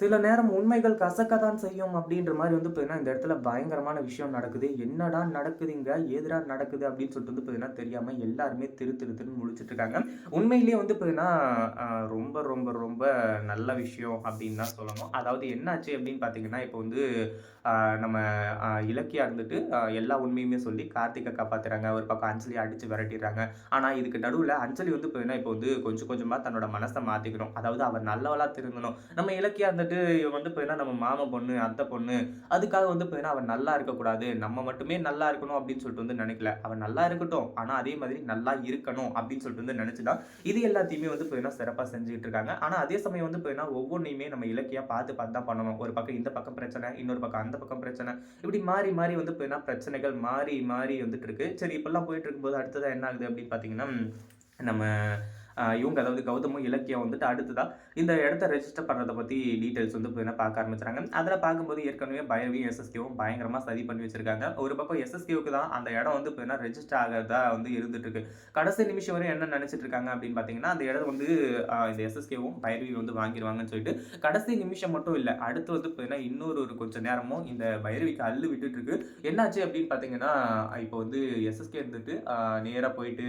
சில நேரம் உண்மைகள் கசக்கத்தான் செய்யும் அப்படின்ற மாதிரி வந்து பார்த்தீங்கன்னா இந்த இடத்துல பயங்கரமான விஷயம் நடக்குது. என்னடா நடக்குதுங்க? ஏதுடா நடக்குது அப்படின்னு சொல்லிட்டு வந்து பார்த்தீங்கன்னா தெரியாமல் எல்லாருமே திரு திரு திருன்னு முழிச்சிட்டு இருக்காங்க. உண்மையிலேயே வந்து பார்த்தீங்கன்னா ரொம்ப ரொம்ப ரொம்ப நல்ல விஷயம் அப்படின்னு தான் சொல்லணும். அதாவது என்னாச்சு அப்படின்னு பார்த்தீங்கன்னா இப்போ வந்து நம்ம இலக்கியா இருந்துட்டு எல்லா உண்மையுமே சொல்லி கார்த்திகை காப்பாத்துறாங்க. ஒரு பக்கம் அஞ்சலி அடிச்சு விரட்டிடுறாங்க. ஆனால் இதுக்கு நடுவில் அஞ்சலி வந்து பார்த்தீங்கன்னா இப்போ வந்து கொஞ்சம் கொஞ்சமாக தன்னோட மனசை மாற்றிக்கணும் அதாவது அவர் நல்லவளா திருந்தணும். நம்ம இலக்கியா இருந்துட்டு இவ வந்து போயினா நம்ம மாமன் பொண்ணு அத்தை பொண்ணு அதுக்காக வந்து போயினா அவன் நல்லா இருக்கக்கூடாது நம்ம மட்டுமே நல்லா இருக்கணும் அப்படின்னு சொல்லிட்டு வந்து நினைக்கல. அவன் நல்லா இருக்கட்டும் ஆனால் அதே மாதிரி நல்லா இருக்கணும் அப்படின்னு சொல்லிட்டு வந்து நினச்சிதான் இது எல்லாத்தையுமே வந்து போயினா சிறப்பாக செஞ்சுக்கிட்டு இருக்காங்க. ஆனால் அதே சமயம் வந்து போயினா ஒவ்வொன்றையுமே நம்ம இலக்கியாக பார்த்து பார்த்து தான் பண்ணணும். ஒரு பக்கம் இந்த பக்கம் பிரச்சனை இன்னொரு பக்கம் அந்த பக்கம் பிரச்சனை. இப்படி மாறி மாறி வந்து போயினா பிரச்சனைகள் மாறி மாறி வந்துட்டு இருக்கு. சரி இப்பெல்லாம் போயிட்டு இருக்கும்போது அடுத்ததா என்ன ஆகுது அப்படின்னு பார்த்தீங்கன்னா நம்ம இவங்க அதாவது கௌதமும் இலக்கியம் வந்துட்டு அடுத்ததாக இந்த இடத்த ரெஜிஸ்டர் பண்ணுறதை பற்றி டீட்டெயில்ஸ் வந்து பார்த்தீங்கன்னா பார்க்க ஆரம்பிச்சாங்க அதில் பார்க்கும்போது ஏற்கனவே பயவியும் எஸ்எஸ்கேவும் பயங்கரமாக சதி பண்ணி வச்சிருக்காங்க. ஒரு பக்கம் எஸ்எஸ்கேவுக்கு தான் அந்த இடம் வந்து பார்த்தீங்கன்னா ரெஜிஸ்டர் ஆகிறதா வந்து இருந்துட்டு இருக்கு. கடைசி நிமிஷம் வரை என்ன நினச்சிட்டு இருக்காங்க அப்படின்னு பார்த்தீங்கன்னா அந்த இடம் வந்து இந்த எஸ்எஸ்கேவும் பைரவி வந்து வாங்கிடுவாங்கன்னு சொல்லிட்டு கடைசி நிமிஷம் மட்டும் இல்லை அடுத்து வந்து பார்த்தீங்கன்னா இன்னொரு ஒரு கொஞ்சம் நேரமும் இந்த பைரவிக்கு அள்ளு விட்டுட்டு இருக்கு. என்னாச்சு அப்படின்னு பார்த்தீங்கன்னா இப்போ வந்து எஸ்எஸ்கே இருந்துட்டு நேராக போயிட்டு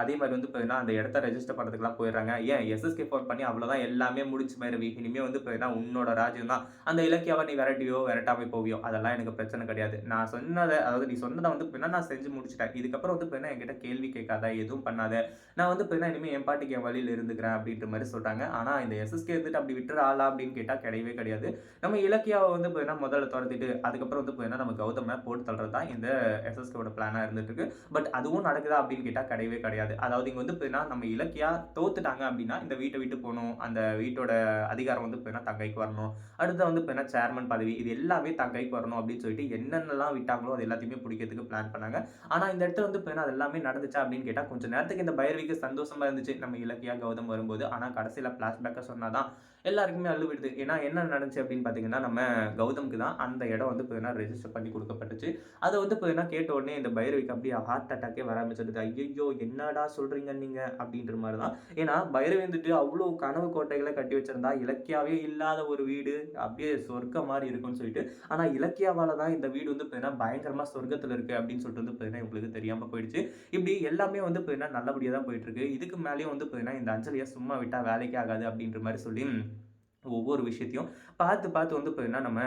அதே மாதிரி வந்து பார்த்தீங்கன்னா அந்த இடத்த ரெஜிஸ்டர் பண்ணுறதுக்குலாம் போயிடுறாங்க. ஏன்? எஸ்எஸ்கே ஃபோன் பண்ணி அவ்வளோதான் எல்லாமே முடிச்சு பைரவி இனிமேல் வந்து பார்த்தீங்கன்னா உன்னோட ராஜ்யம் தான். அந்த இலக்கியாவை நீ விரட்டியோ விரட்டாம போவியோ அதெல்லாம் எனக்கு பிரச்சனை கிடையாது. நான் சொன்னதை அதாவது நீ சொன்னதை வந்து பார்த்தீங்கன்னா நான் செஞ்சு முடிச்சிட்டேன். இதுக்கப்புறம் வந்து பார்த்தீங்கன்னா என்கிட்ட கேள்வி கேட்காத எதுவும் பண்ணாத. நான் வந்து பார்த்தீங்கன்னா இனிமேல் என் பாட்டுக்கு என் வழியில் இருந்துக்கிறேன் அப்படின்ற மாதிரி சொல்கிறாங்க ஆனால் இந்த எஸ்எஸ்கே இருந்துட்டு அப்படி விட்டுற ஆளா அப்படின்னு கேட்டால் கிடையவே கிடையாது. நம்ம இலக்கியாவை வந்து பார்த்தீங்கன்னா முதல்ல துரத்திட்டு அதுக்கப்புறம் வந்து பார்த்தீங்கன்னா நம்ம கௌதமாக போட்டு தள்ளுறது தான் இந்த எஸ்எஸ்கேவோட பிளானாக இருந்துட்டு இருக்கு. பட் அதுவும் நடக்குதா அப்படின்னு கேட்டால் கிடையவே கிடையாது கிடையாது. அதாவது இங்கே வந்து பார்த்தீங்கன்னா நம்ம இலக்கியா தோத்துட்டாங்க அப்படின்னா இந்த வீட்டை விட்டு போகணும். அந்த வீட்டோட அதிகாரம் வந்து பார்த்தீங்கன்னா தங்கைக்கு வரணும். அடுத்து வந்து பார்த்தீங்கன்னா சேர்மன் பதவி இது எல்லாமே தங்கைக்கு வரணும் அப்படின்னு சொல்லிட்டு என்னென்னலாம் விட்டாங்களோ அது எல்லாத்தையுமே பிடிக்கிறதுக்கு பிளான் பண்ணாங்க. ஆனால் இந்த இடத்துல வந்து பார்த்தீங்கன்னா அது எல்லாமே நடந்துச்சா அப்படின்னு கேட்டால் கொஞ்சம் நேரத்துக்கு இந்த பைரவிக்கு சந்தோஷமாக இருந்துச்சு. நம்ம இலக்கியா கௌதம் வரும்போது. ஆனால் கடைசியில் ஃப்ளாஷ்பேக்காக சொன்னாதான் எல்லாருக்குமே அள்ளு விடுது. ஏன்னா என்ன நடந்துச்சு அப்படின்னு பார்த்தீங்கன்னா நம்ம கௌதம்க்கு தான் அந்த இடம் வந்து பார்த்தீங்கன்னா ரெஜிஸ்டர் பண்ணி கொடுக்கப்பட்டுச்சு. அதை வந்து பார்த்தீங்கன்னா கேட்ட உடனே இந்த பைரவிக்கு அப்படியே ஹார்ட் அட்டாக்கே வர ஆரம்பிச்சிடுது. ஐயோ என்னடா சொல்றீங்க நீங்க? அப்படின்ற மாதிரி தான் ஏன்னா பைரவி வந்துட்டு அவ்வளோ கனவு கோட்டைகளை கட்டி வச்சிருந்தா இலக்கியாவே இல்லாத ஒரு வீடு அப்படியே சொர்க்க மாதிரி இருக்கும்னு சொல்லிட்டு. ஆனா இலக்கியாவால தான் இந்த வீடு வந்து பார்த்தீங்கன்னா பயங்கரமா சொர்க்கத்துல இருக்கு அப்படின்னு சொல்லிட்டு வந்து பார்த்தீங்கன்னா உங்களுக்கு தெரியாம போயிடுச்சு. இப்படி எல்லாமே வந்து பார்த்தீங்கன்னா நல்லபடியாக தான் போயிட்டு இருக்கு. இதுக்கு மேலேயும் வந்து பார்த்தீங்கன்னா இந்த அஞ்சலியை சும்மா விட்டா வேலைக்கே ஆகாது அப்படின்ற மாதிரி சொல்லி ஒவ்வொரு விஷயத்தையும் பார்த்து பார்த்து வந்து பார்த்தீங்கன்னா நம்ம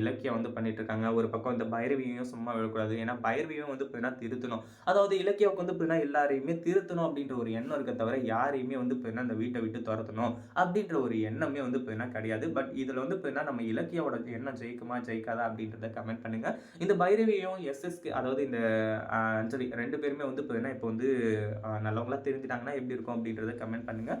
இலக்கியம் வந்து பண்ணிட்டு இருக்காங்க ஒரு பக்கம் இந்த பைரவியையும் சும்மா விடக்கூடாது. ஏன்னா பைரவியும் வந்து பார்த்தீங்கன்னா திருத்தணும். அதாவது இலக்கியாவுக்கு வந்து பார்த்தீங்கன்னா எல்லாரையுமே திருத்தணும் அப்படின்ற ஒரு எண்ணம் இருக்க தவிர யாரையுமே வந்து பார்த்தீங்கன்னா அந்த வீட்டை விட்டு துரத்தணும் அப்படின்ற ஒரு எண்ணமே வந்து பார்த்தீங்கன்னா கிடையாது. பட் இதில் வந்து பார்த்தீங்கன்னா நம்ம இலக்கியாவோட எண்ணம் ஜெயிக்குமா ஜெயிக்காதா அப்படின்றத கமெண்ட் பண்ணுங்கள் இந்த பைரவியும் எஸ்எஸ்க்கு அதாவது இந்த சரி அஞ்சலி ரெண்டு பேருமே வந்து பார்த்தீங்கன்னா இப்போ வந்து நல்லவங்களாக தெரிஞ்சிட்டாங்கன்னா எப்படி இருக்கும் அப்படின்றத கமெண்ட் பண்ணுங்கள்